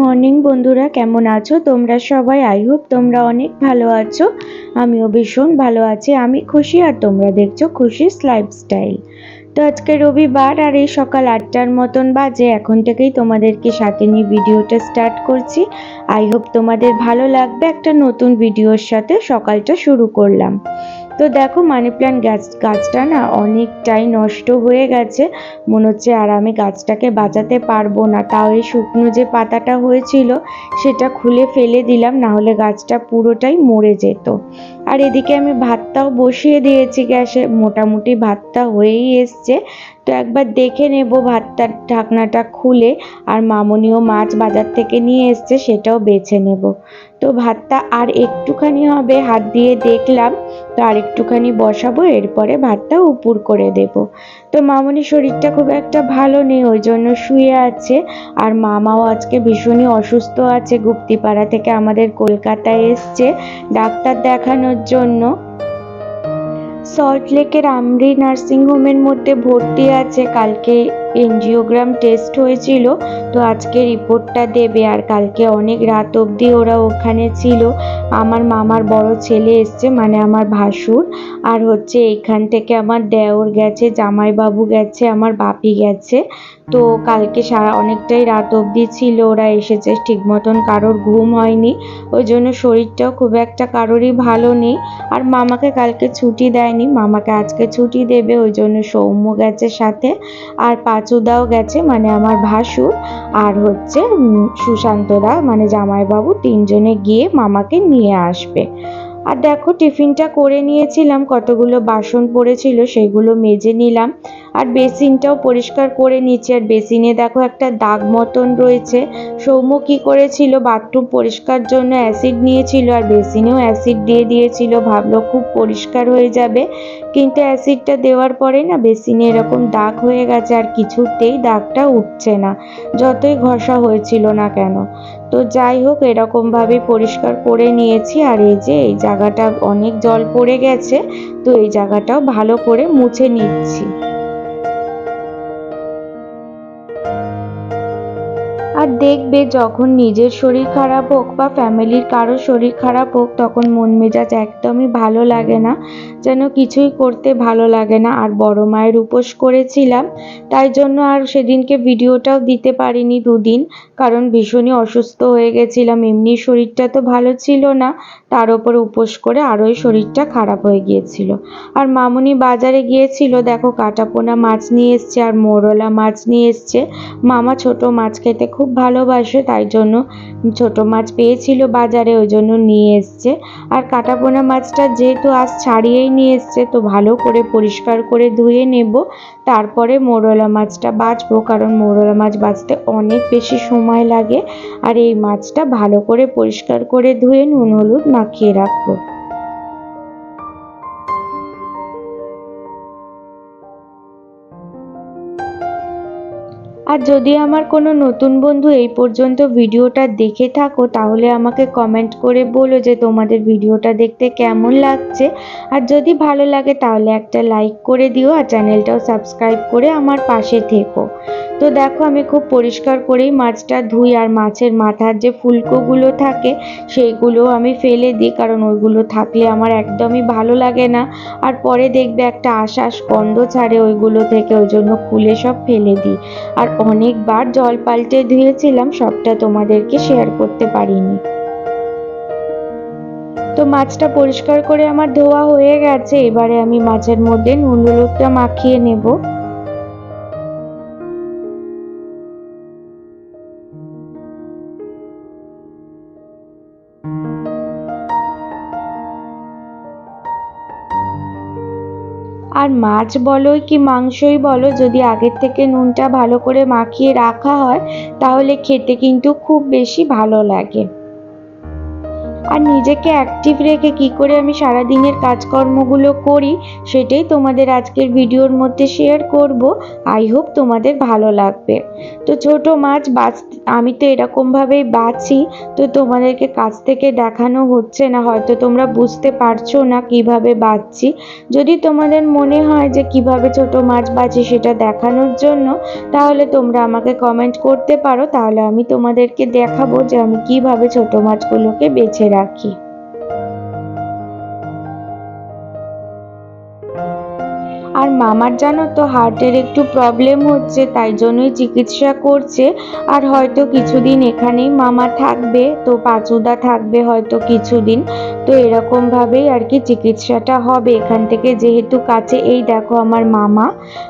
Morning বন্ধুরা, কেমন আছো? তোমরা সবাই আই হোপ তোমরা অনেক ভালো আছো। আমিও ভীষণ ভালো আছি, আমি খুশি আর তোমরা দেখছ খুশিস লাইফস্টাইল তো আজকে রবিবার আর এই সকাল আটটার মতন বাজে, এখন থেকেই তোমাদেরকে সাথে নিয়ে ভিডিওটা স্টার্ট করছি। আই হোপ তোমাদের ভালো লাগবে, একটা নতুন ভিডিওর সাথে সকালটা শুরু করলাম। তো দেখো মানি প্ল্যান্ট গাছ, গাছটা না অনেকটাই নষ্ট হয়ে গেছে। মনে হচ্ছে আর আমি গাছটাকে বাঁচাতে পারব না। তাও এই শুকনো যে পাতাটা হয়েছিল, সেটা খুলে ফেলে দিলাম না হলে গাছটা পুরোটাই মরে যেত। আর এদিকে আমি ভাতটাও বসিয়ে দিয়েছি গ্যাসে, মোটামুটি ভাতটা হয়েই এসছে। তো একবার দেখে নেব ভাতটার ঢাকনাটা খুলে, আর মামনিও মাছ বাজার থেকে নিয়ে এসছে, সেটাও বেছে নেব। তো ভাতটা আর একটুখানি হবে, হাত দিয়ে দেখলাম। তো আর একটুখানি বসাবো, এরপরে ভাতটা উপুর করে দেব। তো মামনির শরীরটা খুব একটা ভালো নেই, ওই জন্য শুয়ে আছে। আর মামাও আজকে ভীষণই অসুস্থ আছে, গুপ্তিপাড়া থেকে আমাদের কলকাতায় এসছে ডাক্তার দেখানোর জন্য। সল্ট লেকের আমরি নার্সিং হোমের মধ্যে ভর্তি আছে, কালকে এনজিওগ্রাম টেস্ট হয়েছিল, তো আজকে রিপোর্টটা দেবে। আর কালকে অনেক রাত অবধি ওরা ওখানে ছিল। আমার মামার বড় ছেলে এসছে মানে আমার ভাসুর। আর হচ্ছে এখান থেকে আমার দেওর গেছে, জামাইবাবু গেছে, আমার বাপি গেছে। তো কালকে সারা অনেকটাই রাত অবধি ছিল, ওরা এসেছে। ঠিক মতন কারোর ঘুম হয়নি। ওই জন্য শরীরটাও খুব একটা কারোরই ভালো নেই। আর মামাকে কালকে ছুটি দেয়নি, মামাকে আজকে ছুটি দেবে, ওই জন্য সৌম্য গেছে সাথে। আর পাঁচুদাও গেছে মানে আমার ভাসুর আর হচ্ছে সুশান্তরা মানে জামাইবাবু তিনজনে গিয়ে মামাকে নিয়ে আসবে। আর দেখো টিফিনটা করে নিয়েছিলাম, কতগুলো বাসন পড়েছিল, সেগুলো মেজে নিলাম। আর বেসিনটাও পরিষ্কার করে নিচ্ছি। আর বেসিনে দেখো একটা দাগ মতন রয়েছে। সৌম্য কী করেছিল? বাথরুম পরিষ্কার জন্য অ্যাসিড নিয়েছিল আর বেসিনেও অ্যাসিড দিয়ে দিয়েছিল। ভাবলো খুব পরিষ্কার হয়ে যাবে। কিন্তু অ্যাসিডটা দেওয়ার পরে না বেসিনে এরকম দাগ হয়ে গেছে আর কিছুতেই দাগটা উঠছে না। যতই ঘষা হয়েছিল না কেন। তো যাই হোক, এরকমভাবে পরিষ্কার করে নিয়েছি। আর এই যে, এই জায়গাটা অনেক জল পড়ে গেছে। তো এই জায়গাটাও ভালো করে মুছে নিচ্ছি। দেখবে যখন নিজের শরীর খারাপ হোক বা ফ্যামিলির কারও শরীর খারাপ হোক, তখন মন মেজাজ একদমই ভালো লাগে না, যেন কিছুই করতে ভালো লাগে না। আর বড় মায়ের উপোস করেছিলাম, তাই জন্য আর সেদিনকে ভিডিওটাও দিতে পারিনি দুদিন, কারণ ভীষণই অসুস্থ হয়ে গেছিলাম। এমনি শরীরটা তো ভালো ছিল না, তার ওপর উপোস করে আরোই শরীরটা খারাপ হয়ে গিয়েছিল। আর মামুনি বাজারে গিয়েছিল, দেখো কাটাপোনা মাছ নিয়ে এসছে আর মোরলা মাছ নিয়ে এসছে। মামা ছোট মাছ খেতে খুব ভালোবাসে, তাই জন্য ছোট মাছ পেয়েছিল বাজারে, ওই জন্য নিয়ে এসছে। আর কাটাপোনা মাছটা যেহেতু আজ ছাড়িয়েই নিয়ে এসছে, তো ভালো করে পরিষ্কার করে ধুয়ে নেব। তারপরে মোরলা মাছটা বাছবো কারণ মোরলা মাছ বাছতে অনেক বেশি সময় লাগে। আর এই মাছটা ভালো করে পরিষ্কার করে ধুয়ে নুন, হলুদ মাখিয়ে রাখব। আর যদি আমার কোনো নতুন বন্ধু এই পর্যন্ত ভিডিওটা দেখে থাকো, তাহলে আমাকে কমেন্ট করে বলো যে তোমাদের ভিডিওটা দেখতে কেমন লাগছে। আর যদি ভালো লাগে, তাহলে একটা লাইক করে দিও আর চ্যানেলটাও সাবস্ক্রাইব করে আমার পাশে থেকো। তো দেখো আমি খুব পরিষ্কার করেই মাছটা ধুই আর মাছের মাথার যে ফুলকোগুলো থাকে সেইগুলো আমি ফেলে দিই, কারণ ওইগুলো থাকলে আমার একদমই ভালো লাগে না। আর পরে দেখবে একটা আশ্বাস গন্ধ ছাড়ে ওইগুলো থেকে, ওই জন্য খুলে সব ফেলে দিই। আর অনেকবার জল পাল্টে ধুয়েছিলাম, সবটা তোমাদেরকে শেয়ার করতে পারিনি। তো মাছটা পরিষ্কার করে আমার ধোয়া হয়ে গেছে, এবারে আমি মাছের মধ্যে নুন হলুদটা মাখিয়ে নেব। আর মাছ বলো কি মাংসই বলো, যদি আগের থেকে নুনটা ভালো করে মাখিয়ে রাখা হয়, তাহলে খেতে কিন্তু খুব বেশি ভালো লাগে। আর নিজেকে অ্যাক্টিভ রেখে কি করে আমি সারাদিনের কাজকর্মগুলো করি, সেটাই তোমাদের আজকের ভিডিওর মধ্যে শেয়ার করব। আই হোপ তোমাদের ভালো লাগবে। তো ছোট মাছ, বাছ, আমি তো এরকমভাবেই বাছি, তো তোমাদেরকে কাছ থেকে দেখানো হচ্ছে না, হয়তো তোমরা বুঝতে পারছ না কীভাবে বাঁচছি যদি তোমাদের মনে হয় যে কীভাবে ছোট মাছ বাছি সেটা দেখানোর জন্য, তাহলে তোমরা আমাকে কমেন্ট করতে পারো, তাহলে আমি তোমাদেরকে দেখাবো যে আমি কীভাবে ছোট মাছগুলোকে বেছে রাখি। আর মামার জানো তো হার্টের একটু প্রবলেম হচ্ছে, তাই জন্যই চিকিৎসা করছে। আর হয়তো কিছুদিন এখানেই মামা থাকবে, তো পাঁচুদা থাকবে হয়তো কিছুদিন। তো এরকমভাবেই আর কি চিকিৎসাটা হবে এখান থেকে। যেহেতু কাছে এই দেখো আমার মামা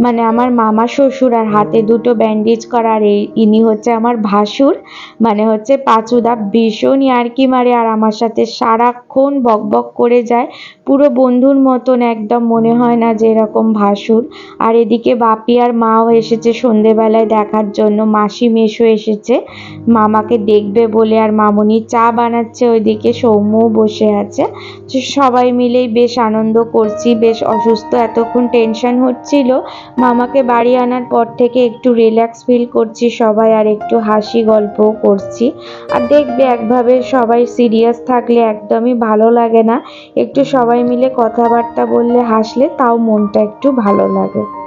মানে আমার মামা শ্বশুর আর হাতে দুটো ব্যান্ডেজ করা আর এই ইনি হচ্ছে আমার ভাসুর মানে হচ্ছে পাচুদা ভীষণই আর কি মারে আর আমার সাথে সারাক্ষণ বক বক করে যায়। পুরো বন্ধুর মতন একদম মনে হয় না যে এরকম ভাসুর। আর এদিকে বাপি আর মাও এসেছে সন্ধেবেলায় দেখার জন্য, মাসি মেশো এসেছে। মামাকে দেখবে বলে আর মামনি চা বানাচ্ছে ওইদিকে, সৌম্যও বসে আছে। তো সবাই মিলেই বেশ আনন্দ করছি, বেশ অসুস্থ, এতক্ষণ টেনশন হচ্ছিল। মামাকে বাড়ি আনার পর থেকে একটু রিল্যাক্স ফিল করছি সবাই, আর একটু হাসি গল্প করছি। আর দেখবে একভাবে সবাই সিরিয়াস থাকলে একদমই ভালো লাগে না। একটু সবাই মিলে কথাবার্তা বললে, হাসলে তাও মনটা একটু ভালো লাগে।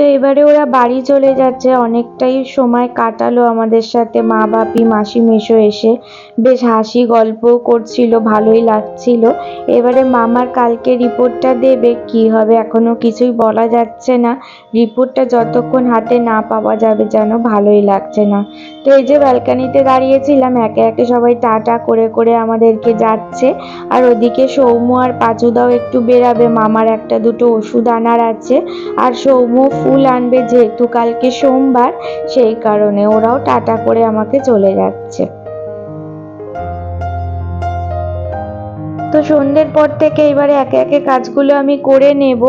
তো এবারে ওরা বাড়ি চলে যাচ্ছে। অনেকটাই সময় কাটালো আমাদের সাথে। মা, বাপি, মাসি মেশো এসে বেশ হাসি গল্প করছিল, ভালোই লাগছিল। এবারে মামার কালকে রিপোর্টটা দেবে, কি হবে এখনও কিছুই বলা যাচ্ছে না। রিপোর্টটা যতক্ষণ হাতে না পাওয়া যাবে যেন ভালোই লাগছে না। তো এই যে ব্যালকানিতে দাঁড়িয়েছিলাম, একে একে সবাই টাটা করে করে আমাদেরকে যাচ্ছে। আর ওদিকে সৌম্য আর পাচুদাও একটু বেরাবে, মামার একটা দুটো ওষুধ আনার আছে। আর সৌম্য ফুল আনবে, যেহেতু কালকে সোমবার, সেই কারণে ওরাও টাটা করে আমাকে চলে যাচ্ছে। তো সন্ধ্যের পর থেকে এবারে একে একে কাজগুলো আমি করে নেব।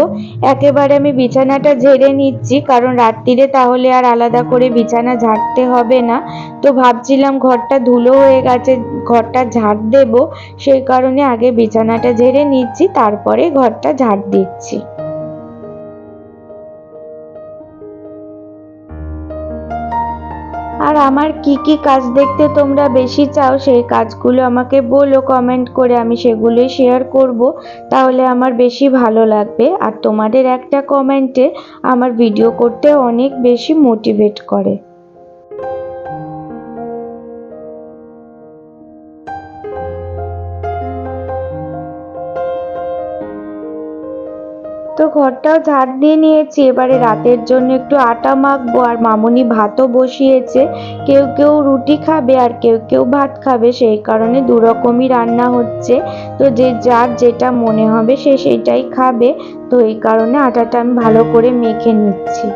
একেবারে আমি বিছানাটা ঝেড়ে নিচ্ছি, কারণ রাত্রিরে তাহলে আর আলাদা করে বিছানা ঝাড়তে হবে না। তো ভাবছিলাম ঘরটা ধুলো হয়ে গেছে, ঘরটা ঝাড় দেব। সেই কারণে আগে বিছানাটা ঝেড়ে নিচ্ছি, তারপরে ঘরটা ঝাড় দিচ্ছি। আর আমার কি কি কাজ দেখতে তোমরা বেশি চাও, সেই কাজগুলো আমাকে বলো কমেন্ট করে আমি সেগুলোই শেয়ার করব। তাহলে আমার বেশি ভালো লাগবে। আর তোমাদের একটা কমেন্টে আমার ভিডিও করতে অনেক বেশি মোটিভেট করে। তো ঘরটাও ঝাড় দিয়ে নিয়েছি। এবারে রাতের জন্য একটু আটা মাখবো আর মামুনি ভাতও বসিয়েছে। কেউ কেউ রুটি খাবে আর কেউ কেউ ভাত খাবে সেই কারণে দুরকমই রান্না হচ্ছে। তো যে যার যেটা মনে হবে সে সেটাই খাবে। তো এই কারণে আটাটা আমি ভালো করে মেখে নিচ্ছি।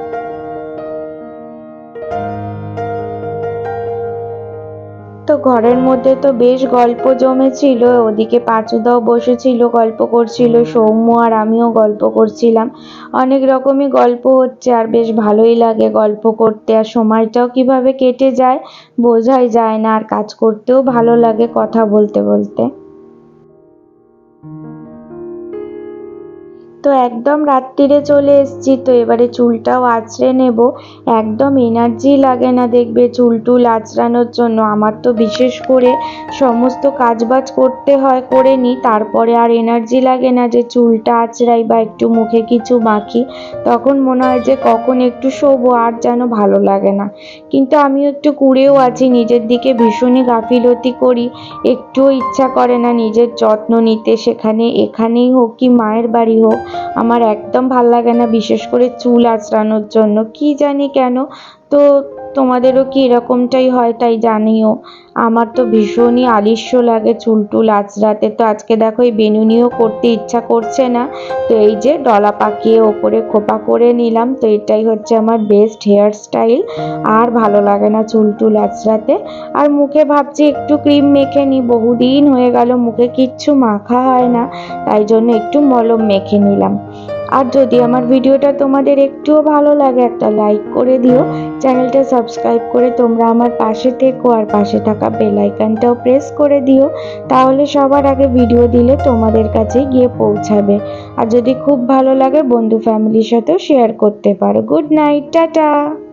ঘরের মধ্যে তো বেশ গল্প জমেছিল ওদিকে পাঁচুদাও বসেছিল গল্প করছিল সৌম্য আর আমিও গল্প করছিলাম। অনেক রকমই গল্প হচ্ছে আর বেশ ভালোই লাগে গল্প করতে আর সময়টাও কীভাবে কেটে যায় বোঝাই যায় না আর কাজ করতেও ভালো লাগে কথা বলতে বলতে। তো একদম রাত্রিরে চলে এসেছি, তো এবারে চুলটাও আঁচড়ে নেব। একদম এনার্জি লাগে না দেখবে চুল টুল আঁচড়ানোর জন্য। আমার তো বিশেষ করে সমস্ত কাজবাজ করতে হয়, করে নিই তারপরে আর এনার্জি লাগে না যে চুলটা আঁচড়াই বা একটু মুখে কিছু মাখি। তখন মনে হয় যে কখন একটু শোবো, আর যেন ভালো লাগে না। কিন্তু আমিও একটু কুড়েও আছি, নিজের দিকে ভীষণই গাফিলতি করি। একটুও ইচ্ছা করে না নিজের যত্ন নিতে, সেখানে এখানেই হোক কি মায়ের বাড়ি হোক। আমার একদম ভালো লাগে না বিশেষ করে চুল আঁচড়ানোর জন্য। কি জানি কেন তো তোমাদেরও কি এরকমটাই হয় তাই জানিও। আমার তো ভীষণই আলিস্য লাগে চুল টুল আঁচড়াতে তো আজকে দেখো এই বেনুনিও করতে ইচ্ছা করছে না। তো এই যে ডলা পাকিয়ে ওপরে খোপা করে নিলাম, তো এটাই হচ্ছে আমার বেস্ট হেয়ার স্টাইল আর ভালো লাগে না চুল টুল আঁচড়াতে আর মুখে ভাবছি একটু ক্রিম মেখে নিই বহুদিন হয়ে গেল মুখে কিচ্ছু মাখা হয় না, তাই জন্য একটু মলম মেখে নিলাম। আর যদি আমার ভিডিওটা তোমাদের একটুও ভালো লাগে, একটা লাইক করে দিও। চ্যানেলটা সাবস্ক্রাইব করে তোমরা আমার পাশে থেকো আর পাশে থাকা বেল আইকনটাও প্রেস করে দিও। তাহলে সবার আগে ভিডিও দিলে তোমাদের কাছে গিয়ে পৌঁছাবে। আর যদি খুব ভালো লাগে, বন্ধু ফ্যামিলির সাথেও শেয়ার করতে পারো। Good night tata!